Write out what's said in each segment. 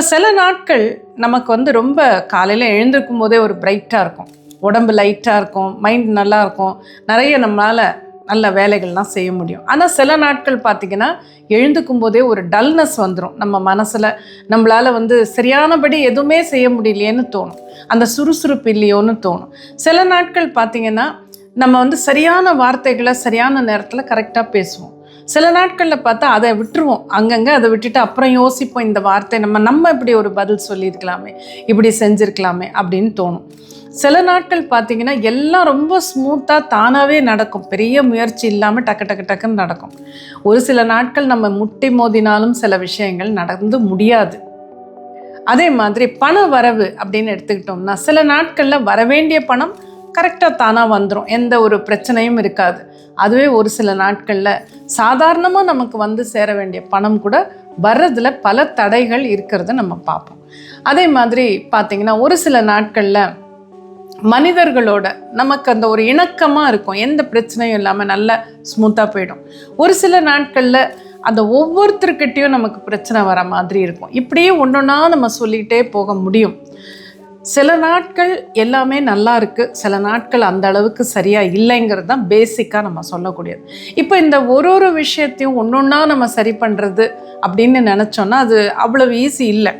இப்போ சில நாட்கள் நமக்கு வந்து ரொம்ப காலையில் எழுந்திருக்கும் போதே ஒரு பிரைட்டாக இருக்கும். உடம்பு லைட்டாக இருக்கும் மைண்ட் நல்லா இருக்கும். நிறைய நம்மளால் நல்ல வேலைகள்லாம் செய்ய முடியும். ஆனால் சில நாட்கள் பார்த்திங்கன்னா எழுந்துக்கும் போதே ஒரு டல்னஸ் வந்துடும் நம்ம மனசில் நம்மளால் வந்து சரியானபடி எதுவுமே செய்ய முடியலையேன்னு தோணும். அந்த சுறுசுறுப்பு இல்லையோன்னு தோணும். சில நாட்கள் பார்த்திங்கன்னா நம்ம வந்து சரியான வார்த்தைகளை சரியான நேரத்தில் கரெக்டாக பேசுவோம். சில நாட்களில் பார்த்தா அதை விட்டுருவோம். அங்கங்கே அதை விட்டுட்டு அப்புறம் யோசிப்போம் இந்த வார்த்தை நம்ம நம்ம இப்படி ஒரு பதில் சொல்லியிருக்கலாமே இப்படி செஞ்சுருக்கலாமே அப்படின்னு தோணும். சில நாட்கள் பார்த்தீங்கன்னா எல்லாம் ரொம்ப ஸ்மூத்தாக தானாகவே நடக்கும். பெரிய முயற்சி இல்லாமல் டக்கு டக்கு டக்குன்னு நடக்கும். ஒரு சில நாட்கள் நம்ம முட்டி மோதினாலும் சில விஷயங்கள் நடந்து முடியாது. அதே மாதிரி பண வரவு அப்படின்னு எடுத்துக்கிட்டோம்னா சில நாட்களில் வரவேண்டிய பணம் கரெக்டாக தானாக வந்துடும் எந்த ஒரு பிரச்சனையும் இருக்காது. அதுவே ஒரு சில நாட்களில் சாதாரணமாக நமக்கு வந்து சேர வேண்டிய பணம் கூட வர்றதுல பல தடைகள் இருக்கிறத நம்ம பார்ப்போம். அதே மாதிரி பார்த்திங்கன்னா ஒரு சில நாட்களில் மனிதர்களோட நமக்கு அந்த ஒரு இணக்கமாக இருக்கும். எந்த பிரச்சனையும் இல்லாமல் நல்லா ஸ்மூத்தாக போயிடும். ஒரு சில நாட்களில் அந்த ஒவ்வொருத்தருக்கிட்டேயும் நமக்கு பிரச்சனை வர மாதிரி இருக்கும். இப்படியே ஒன்று ஒன்றா நம்ம சொல்லிகிட்டே போக முடியும். சில நாட்கள் எல்லாமே நல்லா இருக்குது சில நாட்கள் அந்த அளவுக்கு சரியாக இல்லைங்கிறது தான் பேசிக்காக நம்ம சொல்லக்கூடியது. இப்போ இந்த ஒரு ஒரு விஷயத்தையும் ஒன்று ஒன்றா நம்ம சரி பண்ணுறது அப்படின்னு நினச்சோன்னா அது அவ்வளவு ஈஸி இல்லை.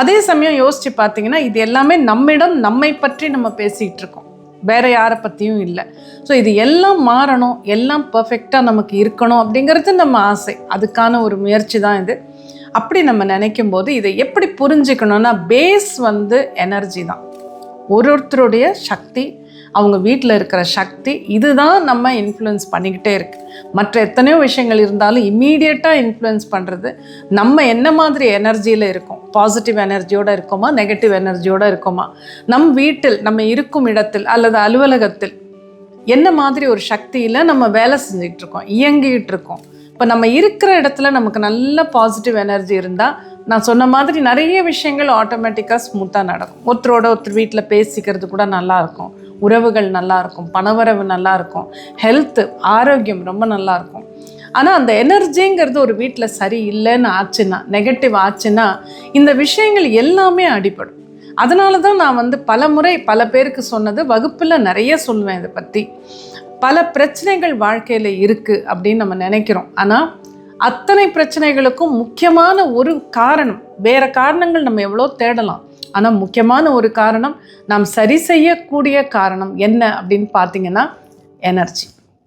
அதே சமயம் யோசித்து பார்த்தீங்கன்னா இது எல்லாமே நம்மிடம் நம்மை பற்றி நம்ம பேசிகிட்டு இருக்கோம். வேற யாரை பற்றியும் இல்லை. ஸோ இது எல்லாம் மாறணும் எல்லாம் பர்ஃபெக்டாக நமக்கு இருக்கணும் அப்படிங்கிறது நம்ம ஆசை. அதுக்கான ஒரு முயற்சி தான் இது. அப்படி நம்ம நினைக்கும் போது இதை எப்படி புரிஞ்சுக்கணும்னா பேஸ் வந்து எனர்ஜி தான். ஒரு ஒருத்தருடைய சக்தி அவங்க வீட்டில் இருக்கிற சக்தி இதுதான் நம்ம இன்ஃப்ளூயன்ஸ் பண்ணிக்கிட்டே இருக்கு. மற்ற எத்தனையோ விஷயங்கள் இருந்தாலும் இம்மீடியட்டாக இன்ஃப்ளூயன்ஸ் பண்ணுறது நம்ம என்ன மாதிரி எனர்ஜியில் இருக்கோம்? பாசிட்டிவ் எனர்ஜியோடு இருக்கோமா? நெகட்டிவ் எனர்ஜியோடு இருக்கோமா? நம் வீட்டில் நம்ம இருக்கும் இடத்தில் அல்லது அலுவலகத்தில் என்ன மாதிரி ஒரு சக்தியில் நம்ம வேலை செஞ்சுக்கிட்டு இருக்கோம்? இயங்கிக்கிட்டு இருக்கோம். இப்போ நம்ம இருக்கிற இடத்துல நமக்கு நல்ல பாசிட்டிவ் எனர்ஜி இருந்தால் நான் சொன்ன மாதிரி நிறைய விஷயங்கள் ஆட்டோமேட்டிக்காக ஸ்மூத்தாக நடக்கும். ஒருத்தரோட ஒருத்தர் வீட்டில் பேசிக்கிறது கூட நல்லாயிருக்கும் உறவுகள் நல்லாயிருக்கும் பணவரவு நல்லாயிருக்கும் ஹெல்த்து ஆரோக்கியம் ரொம்ப நல்லாயிருக்கும் ஆனால் அந்த எனர்ஜிங்கிறது ஒரு வீட்டில் சரி இல்லைன்னு ஆச்சுன்னா நெகட்டிவ் ஆச்சுன்னா இந்த விஷயங்கள் எல்லாமே அடிப்படும் அதனால தான் நான் வந்து பல முறை பல பேருக்கு சொன்னது வகுப்பில் நிறைய சொல்லுவேன் இதை பற்றி பல பிரச்சனைகள் வாழ்க்கையில் இருக்குது அப்படின்னு நம்ம நினைக்கிறோம். ஆனால் அத்தனை பிரச்சனைகளுக்கும் முக்கியமான ஒரு காரணம் வேறு காரணங்கள் நம்ம எவ்வளோ தேடலாம். ஆனால் முக்கியமான ஒரு காரணம் நாம் சரி செய்யக்கூடிய காரணம் என்ன அப்படின்னு பார்த்தீங்கன்னா எனர்ஜி.